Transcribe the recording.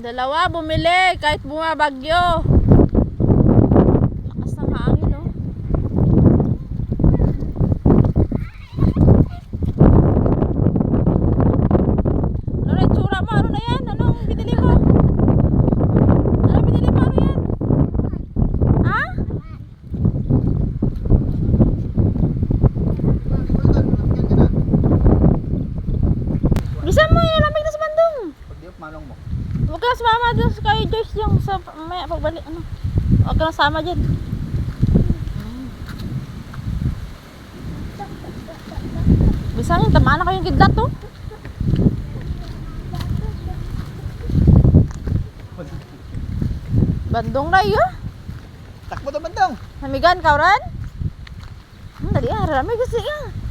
Dalawa, bumili kahit bumabagyo. Lakas ng hangin, oh. Ano na itsura mo? Ano na yan? Anong binili mo? Ano binili mo? Ano yan? Ha? Bisa mo yan, lamig na sa bandong. Pag di manong mo. Huwag ka sumama sa kay Joyce yung sa may pagbalik ano. Huwag ka sama dyan. Bisa niya, tamaan na kayong kidlat to. Bandong na iyo. Takbo na bandang. Namigan ka rin? Hmm, dali ah, rami kasi ah.